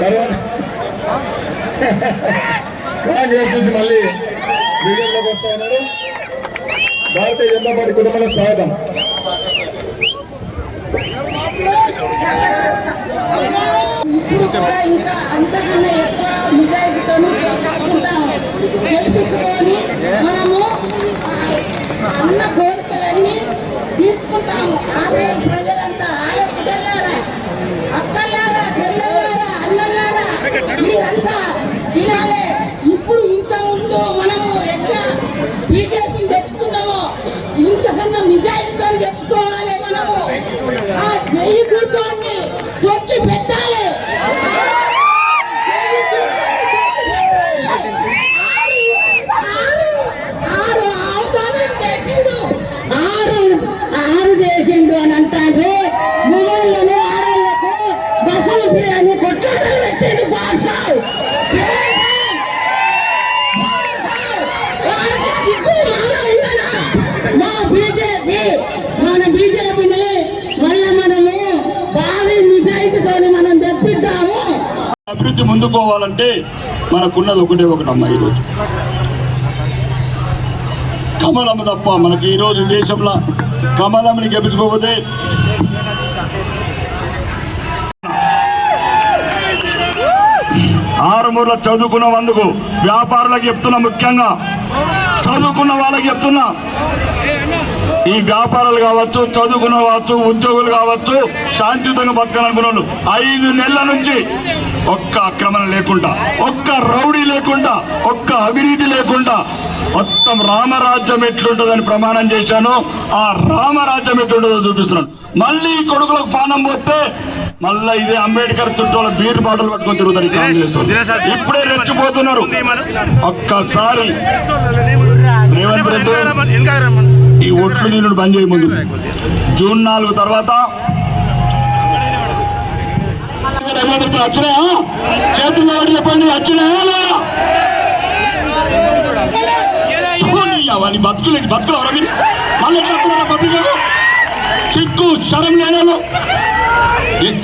తర్వాత కాంగ్రెస్ నుంచి మళ్ళీ బీజేపీలోకి వస్తా ఉన్నారు భారతీయ జనతా పార్టీ కుటుంబంలో స్వాగతం. ఇప్పుడు కూడా ఇంకా అంతకన్నా ఎక్కువ నిజాయితీతో గెలిపించుకొని మనము అన్న కోరికలన్నీ తీర్చుకుంటాము. ఆమె ప్రజలు తినాలి ఇప్పుడు ఇంత ఉందో మనము ఎట్లా బీజేపీని తెచ్చుకున్నామో ఇంతకన్నా నిజాయితీతో తెచ్చుకోవాలి మనము. ఆ చెయ్యి కూర్చోండి తొక్కి పెట్టాలి ఆరు ఆరు అవతారం చేసిండు ఆరు ఆరు చేసిండు అని అంటారు మొగోళ్ళను ఆడవాళ్ళకు బస్సులు ఫ్రీ అని కొట్లాటలు పెట్టిండు పాడతావు వారికి సిగ్గు మాలో ఉన్నదా? మా బీజేపీ మన బీజేపీని మళ్ళీ మనము భారీ నిజాయితీతోని మనం తెప్పిద్దాము నుంచి ముందు పోవాలంటే మనకున్నది ఒకటే ఒకటమ్మా ఈరోజు. కమలమ్మ తప్ప మనకి ఈరోజు దేశంలో కమలమ్మని గెలుచుకోకపోతే ఆరుమూర్ల చదువుకున్న వందుకు వ్యాపారులకు చెప్తున్నా ముఖ్యంగా. చదువుకున్న వాళ్ళకి చెప్తున్నా. ఈ వ్యాపారాలు కావచ్చు చదువుకున్న కావచ్చు ఉద్యోగులు కావచ్చు శాంతియుతంగా బతకాలనుకున్న వాళ్ళు ఐదు నెలల నుంచి ఒక్క ఆక్రమణ లేకుండా ఒక్క రౌడీ లేకుండా ఒక్క అవినీతి లేకుండా మొత్తం రామరాజ్యం ఎట్లుంటుందని ప్రమాణం చేశాను ఆ రామరాజ్యం ఎట్లుంటుందో చూపిస్తున్నాను మళ్ళీ ఈ కొడుకులకు పానం పోతే మళ్ళా ఇదే అంబేద్కర్ చుట్టూ బీర్ బాటలు పట్టుకొని తిరుగుతారు కాంగ్రెస్. ఇప్పుడే రెచ్చిపోతున్నారు ఒక్కసారి రేవంత్ రెడ్డి ఈ ఒట్లు నీళ్ళు బంద్ చేయ ముందు. జూన్ నాలుగు తర్వాత వచ్చినాయా? చేతులు కాబట్టి చెప్పండి వచ్చినాయా అవన్నీ బతుకులు బతుకులు ఎవరా మళ్ళీ ఎట్లా పబ్లిక్ సిగ్గు శరం లేనాలు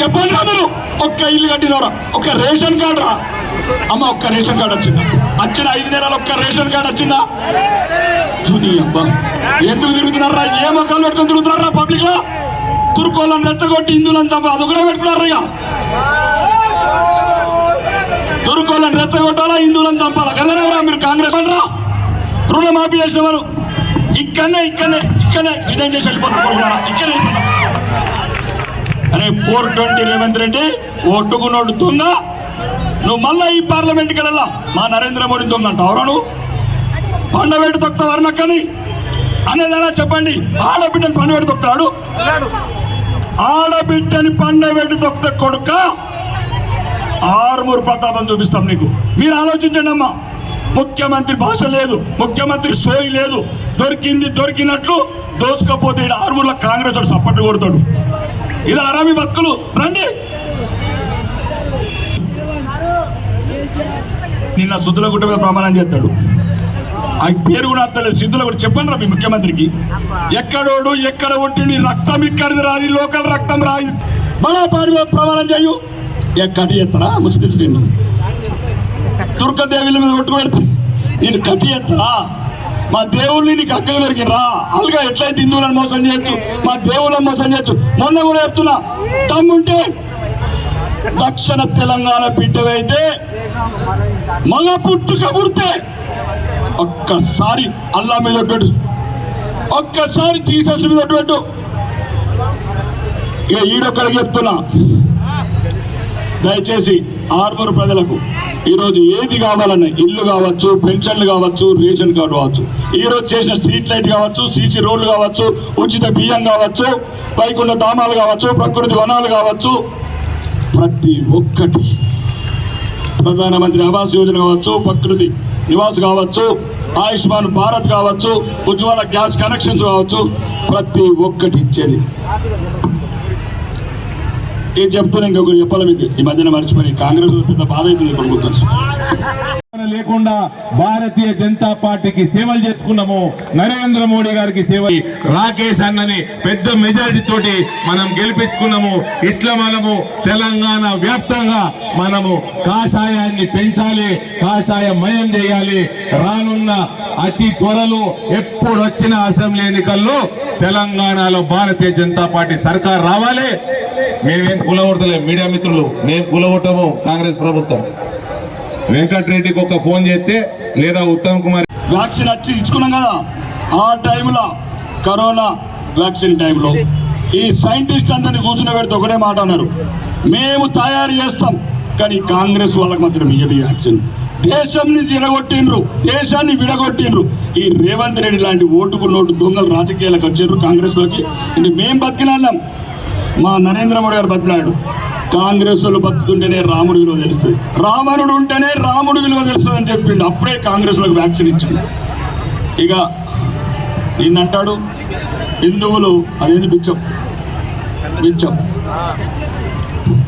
చెప్పండి రా మీరు? ఒక్క ఇల్లు కట్టినవరా ఒక్క రేషన్ కార్డు రా అమ్మ ఒక్క రేషన్ కార్డు వచ్చిందా? వచ్చిన ఐదు నెలలు ఒక్క రేషన్ కార్డు వచ్చిందా? చూని అబ్బా. ఎందుకు తిరుగుతున్నారా? ఏ మొక్కలు పెట్టుకొని తిరుగుతున్నారా పబ్లిక్లో? తుర్కోళ్ళని రెచ్చగొట్టి హిందువులను తప్ప అదొకటే పెట్టుకున్నారా ఇక? తుర్కోళ్ళని రెచ్చగొట్టాలా? హిందువులను చంపాలా? కదా మీరు కాంగ్రెస్ రా. రుణమాఫీ చేసిన వారు ఇక్కడనే ఇక్కడనే ఇక్కడనే. రిజైన్ చేసి వెళ్ళిపోతారు ఇక్కడే అరే ఫోర్ ట్వంటీ రేవంత్ రెడ్డి ఓటుకు దొంగ నువ్వు మళ్ళా ఈ పార్లమెంట్కి వెళ్ళా మా నరేంద్ర మోడీతో ఉందంట అంటావు ఎవరా నువ్వు కానీ తొక్కుతావు అనేదైనా చెప్పండి? ఆడబిడ్డని పండబెట్టి తొక్కుతాడు? ఆడబిడ్డని పండబెట్టి తొక్త కొడుక? ఆరుమూరు ప్రతాపం చూపిస్తాం నీకు. మీరు ఆలోచించండి అమ్మా. ముఖ్యమంత్రి భాష లేదు ముఖ్యమంత్రి సోయి లేదు. దొరికింది దొరికినట్లు దోసుకపోతే ఈడ ఆరుమూరులో కాంగ్రెస్ వాడు సపోర్ట్ కొడతాడు. ఇది అరామి బతుకులు? రండి. నిన్న సుద్దుల గుట్ట మీద ప్రమాణం చేస్తాడు. ఆ పేరు కూడా అత్తలేదు సిద్ధుల కూడా చెప్పండి రా మీ ముఖ్యమంత్రికి. ఎక్కడోడు ఎక్కడ ఒట్టి నీ రక్తం ఇక్కడిది రాని లోకల్ రక్తం రాయి. మళ్ళా పారి ప్రమాణం చేయు. ఎక్కడి ఎత్తరా? ముస్లిమ్స్ నిన్ను. దుర్గదేవిల మీద కొట్టు నేను కటి ఎత్తరా? మా దేవుళ్ళని నీకు అక్కగా దొరికినరా అలాగా ఎట్లయితే హిందువులను మోసం చేయొచ్చు? మా దేవుళ్ళని మోసం చేయొచ్చు? మొన్న కూడా చెప్తున్నా తమ్ముంటే దక్షిణ తెలంగాణ బిడ్డవైతే మగ పుట్టుక పుడితే ఒక్కసారి అల్లా మీద పెట్టు. ఒక్కసారి జీసస్ మీద పెట్టు. ఇక ఈడొక్కడికి చెప్తున్నా. దయచేసి ఆరుగురు ప్రజలకు ఈరోజు ఏది కావాలన్నా ఇల్లు కావచ్చు పెన్షన్లు కావచ్చు రేషన్ కార్డు కావచ్చు ఈరోజు చేసిన స్ట్రీట్ లైట్ కావచ్చు సీసీ రోడ్లు కావచ్చు ఉచిత బియ్యం కావచ్చు వైకుంఠ దామాలు కావచ్చు ప్రకృతి వనాలు కావచ్చు ప్రతి ఒక్కటి. ప్రధానమంత్రి ఆవాస్ యోజన కావచ్చు ప్రకృతి నివాస్ కావచ్చు ఆయుష్మాన్ భారత్ కావచ్చు ఉజ్వల గ్యాస్ కనెక్షన్స్ కావచ్చు ప్రతి ఒక్కటి ఇచ్చేది. ఏం చెప్తున్నా ఇంకొకరు చెప్పాలి మీకు? ఈ మధ్యన మర్చిపోయి కాంగ్రెస్ పెద్ద బాధ అవుతుంది ఇప్పుడు గుర్తు లేకుండా భారతీయ జనతా పార్టీకి సేవలు చేసుకున్నాము. నరేంద్ర మోడీ గారికి సేవ రాకేష్ అన్నని పెద్ద మెజారిటీ తోటి మనం గెలిపించుకున్నాము. ఇట్లా మనము తెలంగాణ వ్యాప్తంగా మనము కాషాయాన్ని పెంచాలి కాషాయం మయం చేయాలి. రానున్న అతి త్వరలో ఎప్పుడు వచ్చిన అసెంబ్లీ ఎన్నికల్లో తెలంగాణలో భారతీయ జనతా పార్టీ సర్కార్ రావాలి. మేమేం కులగొడతలేం మీడియా మిత్రులు మేము కులగొట్టము కాంగ్రెస్ ప్రభుత్వం. వెంకటరెడ్డికి ఒక ఫోన్ చేస్తే లేదా ఉత్తమ్ కుమార్ వ్యాక్సిన్ వచ్చి ఇచ్చుకున్నాం కదా ఆ టైంలో కరోనా వ్యాక్సిన్ టైంలో. ఈ సైంటిస్ట్ అందరినీ కూర్చుని పెడితే ఒకటే మాట అన్నారు మేము తయారు చేస్తాం కానీ కాంగ్రెస్ వాళ్ళకి మాత్రం ఇయ్యదు ఈ వ్యాక్సిన్. దేశాన్ని తిరగొట్టిండ్రు దేశాన్ని విడగొట్టిండ్రు. ఈ రేవంత్ రెడ్డి లాంటి ఓటుకు నోటు దొంగలు రాజకీయాలకు వచ్చారు కాంగ్రెస్లోకి అంటే మేం బతికినాం మా నరేంద్ర మోడీ గారు బతికినాడు. కాంగ్రెస్ వాళ్ళు బతుకుతుంటేనే రాముడు విలువ తెలుస్తుంది. రావణుడు ఉంటేనే రాముడు విలువ తెలుస్తుంది అని చెప్పిండు. అప్పుడే కాంగ్రెస్ వాళ్ళకి వ్యాక్సిన్ ఇచ్చింది ఇక నిన్నంటాడు హిందువులు అనేది బిచ్చం. బిచ్చం.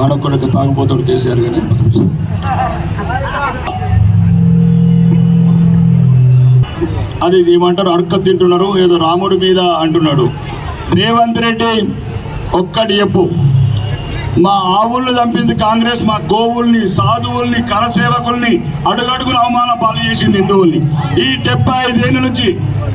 ఆడొక్కడికి తాగుపోతాడు కేసీఆర్ గారు అది ఏమంటారు? అడక తింటున్నారు ఏదో రాముడి మీద అంటున్నాడు. రేవంత్ రెడ్డి ఒక్కటి చెప్పు. మా ఆవుల్ని చంపింది కాంగ్రెస్ మా గోవుల్ని సాధువుల్ని కరసేవకుల్ని అడుగడుగున అవమాన పాలు చేసింది హిందువుల్ని. ఈ డెబ్బై ఐదేళ్ళ నుంచి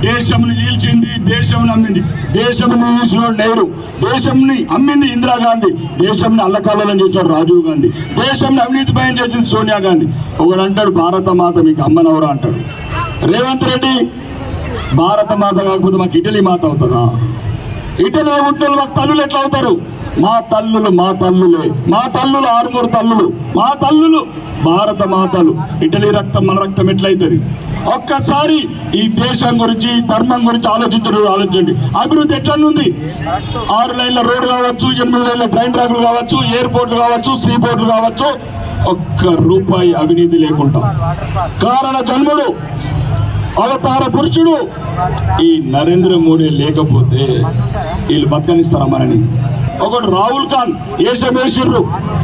దేశంని చీల్చింది దేశం అమ్మింది. దేశంని నిలిచిన నెహ్రూ. దేశంని అమ్మింది ఇందిరాగాంధీ దేశంని అల్లకల్లోలం చేశాడు రాజీవ్ గాంధీ. దేశంని అవినీతి భయం చేసింది సోనియా గాంధీ. ఒకడు అంటాడు భారత మాత మీకు అమ్మనవరా అంటాడు. రేవంత్ రెడ్డి భారత మాత కాకపోతే మాకు ఇటలీ మాత అవుతుందా? ఇటలీ ఉంటున్న మాకు తల్లులు ఎట్లా అవుతారు? మా తల్లులు మా తల్లులే. మా తల్లులు ఆరుమూరు తల్లులు. మా తల్లులు భారత మాతలు. ఇటలీ రక్తం మన రక్తం ఎట్లయితుంది? ఒక్కసారి ఈ దేశం గురించి ఈ ధర్మం గురించి ఆలోచించడం ఆలోచించండి. అభివృద్ధి ఎట్లా ఉంది ఆరు లైన్ల రోడ్డు కావచ్చు ఎనిమిది లైన్ల ట్రైన్ ట్రాకులు కావచ్చు ఎయిర్పోర్ట్లు కావచ్చు సీ పోర్ట్లు కావచ్చు ఒక్క రూపాయి అవినీతి లేకుండా. కారణ జన్ముడు అవతార పురుషుడు ఈ నరేంద్ర మోడీ లేకపోతే వీళ్ళు బతకనిస్తారా మనని? ఒకడు రాహుల్ ఖాన్ ఏషం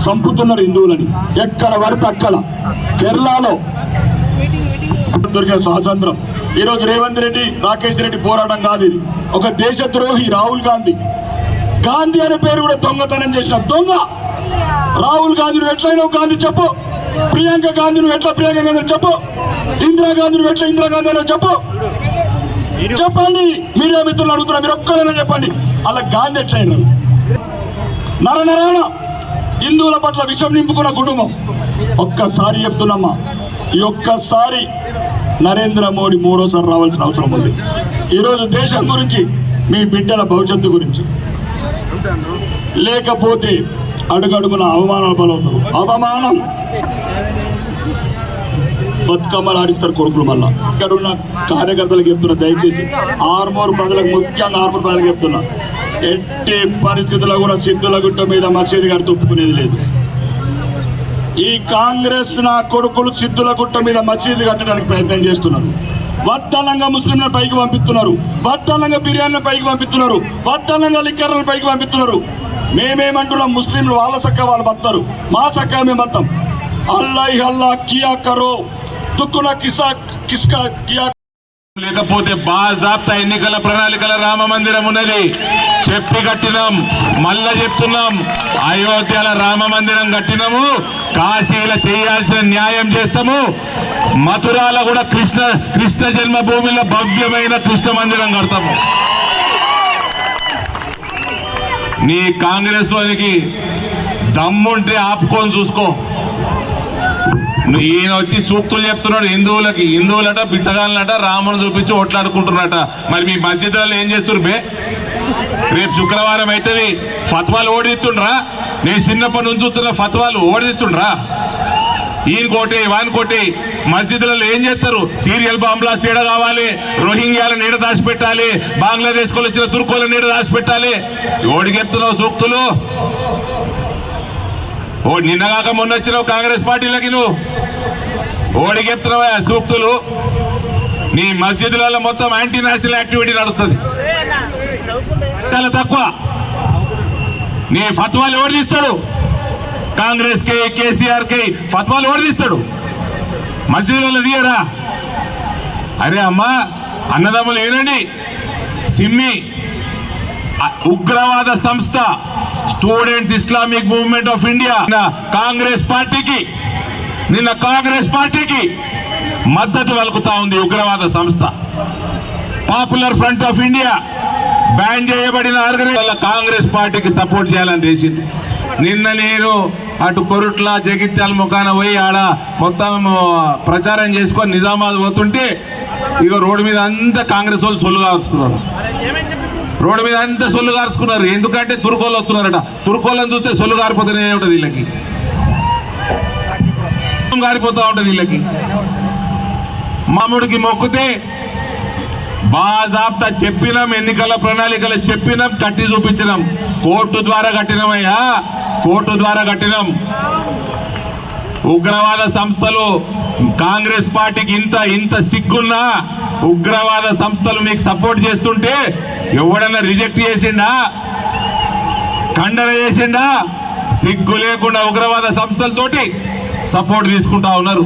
చంపుతున్నారు హిందువులని. ఎక్కడ పడితే అక్కడ. కేరళలో దొరికిన స్వాతంత్రం. ఈరోజు రేవంత్ రెడ్డి రాకేష్ రెడ్డి పోరాటం కాదు ఇది. ఒక దేశద్రోహి రాహుల్ గాంధీ. గాంధీ అనే పేరు కూడా దొంగతనం చేసిన దొంగ. రాహుల్ గాంధీ నువ్వు ఎట్లయినా గాంధీ చెప్పు. ప్రియాంక గాంధీ నువ్వు ఎట్లా ప్రియాంక గాంధీ చెప్పు. ఇందిరా గాంధీ నువ్వు ఎట్లా ఇందిరా గాంధీ అని చెప్పు. చెప్పండి మీడియా మిత్రులు అడుగుతున్నా మీరు ఒక్కదైనా చెప్పండి. అలా గాంధీ ట్రైన్ నర నరాన హిందువుల పట్ల విషం నింపుకున్న కుటుంబం. ఒక్కసారి చెప్తున్నామ్మా ఈ ఒక్కసారి నరేంద్ర మోడీ మూడోసారి రావాల్సిన అవసరం ఉంది. ఈరోజు దేశం గురించి మీ బిడ్డల భవిష్యత్తు గురించి. లేకపోతే అడుగడుగున అవమానాలు పాలవుతారు. అవమానం. బతుకమ్మలు ఆడిస్తారు కొడుకులు మళ్ళా. ఇక్కడ ఉన్న కార్యకర్తలకు చెప్తున్నా దయచేసి. ఆర్మూర్ ప్రజలకు ముఖ్యంగా ఆర్మూర్ ప్రజలకు చెప్తున్నా. ఎట్టి పరిస్థితుల్లో కూడా చిత్తుల గుట్ట మీద మసీదు గారు తొప్పుకునేది లేదు. ఈ కాంగ్రెస్ నా కొడుకులు చిత్తుల గుట్ట మీద మసీదు కట్టడానికి ప్రయత్నం చేస్తున్నారు. వద్దనంగా ముస్లింలను పైకి పంపిస్తున్నారు. వద్దనంగా బిర్యానీలను పైకి పంపిస్తున్నారు. వద్దనంగా లిక్కర్లను పైకి పంపిస్తున్నారు. మేమేమంటున్నాం? ముస్లింలు వాళ్ళ చక్క వాళ్ళు బతారు మా చక్క మేము బతాం. అల్లాహ్ అల్లా కియా కరో. దుక్కున కిసా కిస్కా కియా లేకపోతే బాజాప్తా ఎన్నికల ప్రణాళికల రామ మందిరం ఉన్నది. చెప్పి కట్టినాం మళ్ళా చెప్తున్నాం. అయోధ్యల రామ మందిరం కట్టినాము. కాశీల చేయాల్సిన న్యాయం చేస్తాము. మథురాల కూడా కృష్ణ కృష్ణ జన్మభూమిలో భవ్యమైన కృష్ణ మందిరం కడతాము. నీ కాంగ్రెస్ వానికి దమ్ముంటే ఆపుకొని చూసుకో. ఈయన వచ్చి సూక్తులు చెప్తున్నాడు హిందువులకి హిందువులట బిచ్చగాళ్ళట రాముని చూపించి ఓట్లాడుకుంటున్నట మరి మీ మధ్యతరాలు ఏం చేస్తున్నారు బే? రేపు శుక్రవారం అవుతుంది ఫత్వాలు ఓడిస్తుండ్రా నేను చిన్నప్పటి నుంచి చూస్తున్న ఫత్వాలు ఓడిస్తుండ్రా ఈయన కోటి వాన్ కోటి మస్జిద్లలో ఏం చేస్తారు? సీరియల్ బాంబ్లాస్ నీడ కావాలి రోహింగ్యాల నీడ దాచిపెట్టాలి బంగ్లాదేశ్ వచ్చిన తుర్కోల నీడ దాచిపెట్టాలి. ఓడికి ఎత్తున్నావు సూక్తులు? ఓ నిన్నగాక మొన్న వచ్చినావు కాంగ్రెస్ పార్టీలకి నువ్వు. ఓడికెత్తున్నావా సూక్తులు. నీ మస్జిద్లలో మొత్తం యాంటీ నేషనల్ యాక్టివిటీ నడుస్తుంది. చాలా తక్కువ. నీ ఫత్వాలు ఎవరు తీస్తాడు? కాంగ్రెస్కి కేసీఆర్కి ఫత్వాలు ఎవరు తీస్తాడు? మసీదులలో తీయరా? అరే అమ్మా అన్నదమ్ములు ఏనండి సిమ్మి ఉగ్రవాద సంస్థ Students Islamic Movement of India Congress పార్టీకి నిన్న కాంగ్రెస్ పార్టీకి మద్దతు పలుకుతా ఉంది ఉగ్రవాద సంస్థ. Popular Front of India ban చేయబడిన ఆర్గనైజ్ కాంగ్రెస్ పార్టీకి సపోర్ట్ చేయాలని చేసింది. నిన్న నేను అటు కొరుట్ల జగిత్యాల ముఖాన పోయి ఆడ మొత్తం ప్రచారం చేసుకొని నిజామాబాద్ పోతుంటే ఇక రోడ్డు మీద అంతా కాంగ్రెస్ వాళ్ళు సొల్లు వస్తున్నారు రోడ్డు మీద అంతా సొల్లు కారుచుకున్నారు ఎందుకంటే తురుకోళ్ళు వస్తున్నారట. తురుకోళ్ళని చూస్తే సొల్లు కారిపోతూనే ఉంటుంది వీళ్ళకి. గారిపోతూ ఉంటుంది వీళ్ళకి. మామిడికి మొక్కితే బాజాబ్తా చెప్పినాం ఎన్నికల ప్రణాళికలు చెప్పినాం కట్టి చూపించినాం. కోర్టు ద్వారా కట్టినామయ్యా. కోర్టు ద్వారా కట్టినాం. ఉగ్రవాద సంస్థలు కాంగ్రెస్ పార్టీకి ఇంత ఇంత సిగ్గున్నా ఉగ్రవాద సంస్థలు మీకు సపోర్ట్ చేస్తుంటే ఎవడన్నా రిజెక్ట్ చేసిండా? ఖండన చేసిండా? సిగ్గు లేకుండా ఉగ్రవాద సంస్థలతోటి సపోర్ట్ తీసుకుంటా ఉన్నారు.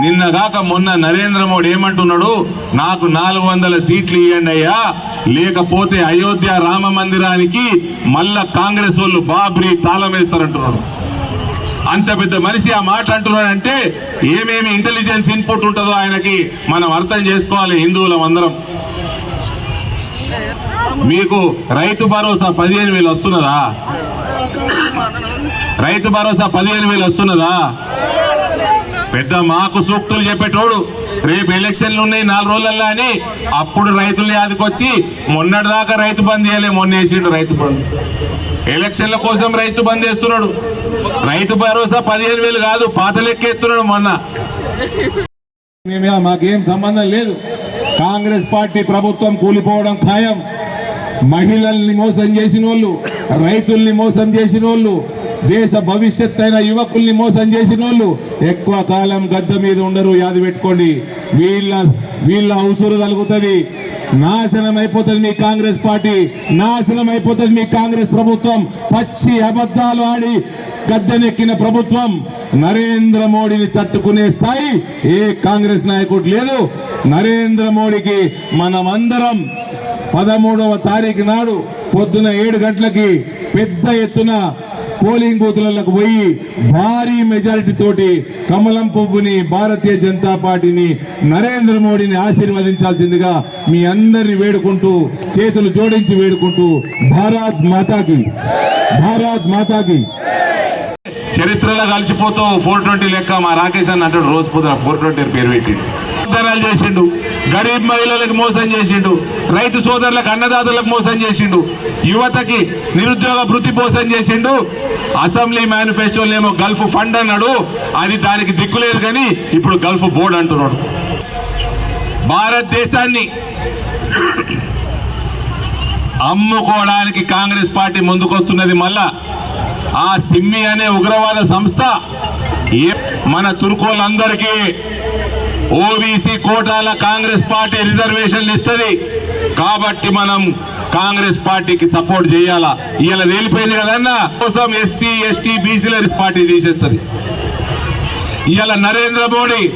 నిన్న కాక మొన్న నరేంద్ర మోడీ ఏమంటున్నాడు? నాకు నాలుగు వందల సీట్లు ఇవ్వండి అయ్యా. లేకపోతే అయోధ్య రామ మందిరానికి మళ్ళా కాంగ్రెస్ వాళ్ళు బాబ్రీ తాళం వేస్తారంటున్నాడు. అంత పెద్ద మనిషి ఆ మాట అంటున్నాడంటే ఏమేమి ఇంటెలిజెన్స్ ఇన్పుట్ ఉంటుందో ఆయనకి మనం అర్థం చేసుకోవాలి హిందువులం అందరం. మీకు రైతు భరోసా పదిహేను వేలు వస్తున్నదా? రైతు భరోసా పదిహేను వేలు వస్తున్నదా? పెద్ద మాకు సూక్తులు చెప్పేటోడు రేపు ఎలక్షన్లు ఉన్నాయి నాలుగు రోజులల్లా అని అప్పుడు రైతుల్ని ఆదుకొచ్చి మొన్నటి దాకా రైతు బంద్ చేయలే మొన్న వేసిండు రైతు బంద్. ఎలక్షన్ల కోసం రైతు బంద్ చేస్తున్నాడు. రైతు భరోసా పదిహేను వేలు కాదు పాత లెక్కేస్తున్నాడు మొన్న. మాకేం సంబంధం లేదు. కాంగ్రెస్ పార్టీ ప్రభుత్వం కూలిపోవడం ఖాయం. మహిళల్ని మోసం చేసిన వాళ్ళు రైతుల్ని మోసం చేసిన వాళ్ళు దేశ భవిష్యత్ అయిన యువకుల్ని మోసం చేసిన వాళ్ళు ఎక్కువ కాలం గద్దె మీద ఉండరు యాది పెట్టుకోండి. వీళ్ళ వీళ్ళ అవసరం తలుగుతుంది. నాశనం అయిపోతుంది మీ కాంగ్రెస్ పార్టీ నాశనం అయిపోతుంది మీ కాంగ్రెస్ ప్రభుత్వం. పచ్చి అబద్ధాలు ఆడి గద్దెనెక్కిన ప్రభుత్వం నరేంద్ర మోడీని తట్టుకునే స్థాయి ఏ కాంగ్రెస్ నాయకుడు లేదు. నరేంద్ర మోడీకి మనమందరం పదమూడవ తారీఖు నాడు పొద్దున ఏడు గంటలకి పెద్ద ఎత్తున పోలింగ్ బూత్లకు పోయి భారీ మెజారిటీ తోటి కమలం పువ్వుని భారతీయ జనతా పార్టీని నరేంద్ర మోడీని ఆశీర్వదించాల్సిందిగా మీ అందరిని వేడుకుంటూ చేతులు జోడించి వేడుకుంటూ భారత్ మాతాకి భారత్ మాతాకి. చరిత్రలో కలిసిపోతావు ఫోర్ ట్వంటీ లెక్క మా రాకేష్ అన్న అంటాడు రోజు పొద్దున ఫోర్ ట్వంటీ పేరు పెట్టిండు. వాగ్దానాలు చేసిండు. గరీబ్ మహిళలకు మోసం చేసిండు. రైతు సోదరులకు అన్నదాతలకు మోసం చేసిండు. యువతకి నిరుద్యోగ వృత్తి మోసం చేసిండు. అసెంబ్లీ మేనిఫెస్టోలేమో గల్ఫ్ ఫండ్ అన్నాడు. అది దానికి దిక్కులేదు కానీ ఇప్పుడు గల్ఫ్ బోర్డు అంటున్నాడు. భారతదేశాన్ని అమ్ముకోవడానికి కాంగ్రెస్ పార్టీ ముందుకొస్తున్నది మళ్ళా ఆ సిమ్మి అనే ఉగ్రవాద సంస్థ. మన తుర్కోళ్ళందరికీ ఓబీసీ కోటాల కాంగ్రెస్ పార్టీ రిజర్వేషన్లు ఇస్తుంది. కాబట్టి మనం కాంగ్రెస్ పార్టీకి సపోర్ట్ చేయాలా? ఇలా తేలిపోయింది కదన్నా కోసం ఎస్సీ ఎస్టీ బీసీల పార్టీ తీసేస్తుంది. ఇలా నరేంద్ర మోడీ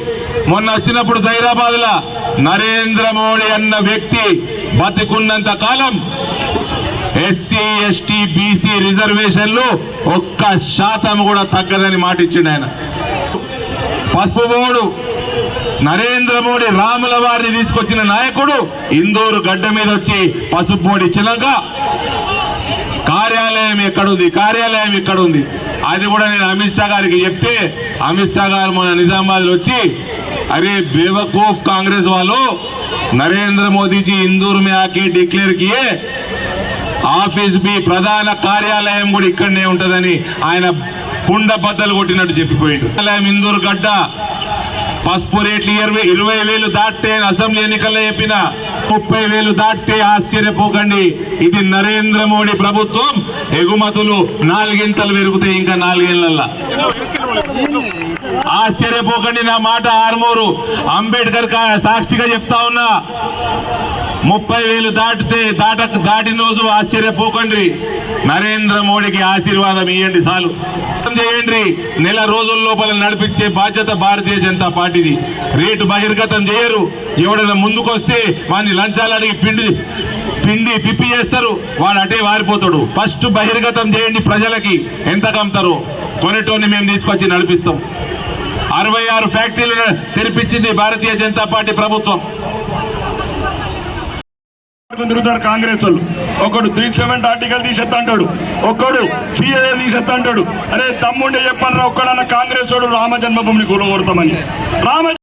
మొన్న వచ్చినప్పుడు సైరాబాద్ లా నరేంద్ర మోడీ అన్న వ్యక్తి బతికున్నంత కాలం ఎస్సీ ఎస్టీ బీసీ రిజర్వేషన్లు ఒక్క శాతం కూడా తగ్గదని మాటిచ్చిండు ఆయన. పసుపు బోర్డు నరేంద్ర మోడీ రాముల వారిని తీసుకొచ్చిన నాయకుడు ఇందూరు గడ్డ మీద వచ్చి పసుపు మోడీ చిలంక. కార్యాలయం ఎక్కడుంది? కార్యాలయం ఎక్కడుంది? అది కూడా నేను అమిత్ షా గారికి చెప్తే అమిత్ షా గారు మన నిజామాబాద్ వచ్చి అరే బేవకూఫ్ కాంగ్రెస్ వాళ్ళు నరేంద్ర మోదీ జీ ఇందూర్ మే ఆకే డిక్లేర్ కియే ఆఫీస్ బి ప్రధాన కార్యాలయం కూడా ఇక్కడనే ఉంటుందని ఆయన పుండ బద్దలు కొట్టినట్టు చెప్పిపోయాడు. కార్యాలయం ఇందూరు గడ్డ. పసుపు రేట్లు ఇరవై ఇరవై వేలు దాటితే అసెంబ్లీ ఎన్నికల్లో చెప్పిన ముప్పై వేలు దాటితే ఆశ్చర్యపోకండి. ఇది నరేంద్ర మోడీ ప్రభుత్వం. ఎగుమతులు నాలుగింతలు పెరుగుతాయి ఇంకా నాలుగేళ్ళలో ఆశ్చర్యపోకండి నా మాట ఆర్మూరు. అంబేద్కర్ కా- సాక్షిగా చెప్తా ఉన్నా. ముప్పై వేలు దాటితే దాట దాటిన రోజు ఆశ్చర్యపోకండి. నరేంద్ర మోడీకి ఆశీర్వాదం ఇవ్వండి చాలు. చేయండి? నెల రోజుల లోపల నడిపించే బాధ్యత భారతీయ జనతా పార్టీది. రేటు బహిర్గతం చేయరు. ఎవడైనా ముందుకొస్తే వాడిని లంచాలు అడిగి పిండి పిండి పిప్పి చేస్తారు. వాడు అటే వారిపోతాడు. ఫస్ట్ బహిర్గతం చేయండి ప్రజలకి. ఎంత కమ్ముతారో. కొనేటోని మేము తీసుకొచ్చి నడిపిస్తాం. అరవై ఆరు ఫ్యాక్టరీలను తెరిపించింది భారతీయ జనతా పార్టీ ప్రభుత్వం. తిరుగుతారు కాంగ్రెస్ వాళ్ళు ఒకడు త్రీ సెవెంటీ ఆర్టికల్ తీసేస్తా అంటాడు ఒక్కడు సిఏ తీసేస్తా అంటాడు అరే తమ్ముండే చెప్పాను ఒక్కడన్నా కాంగ్రెస్ వాడు రామ జన్మభూమిని కూలగొడతామని. రామ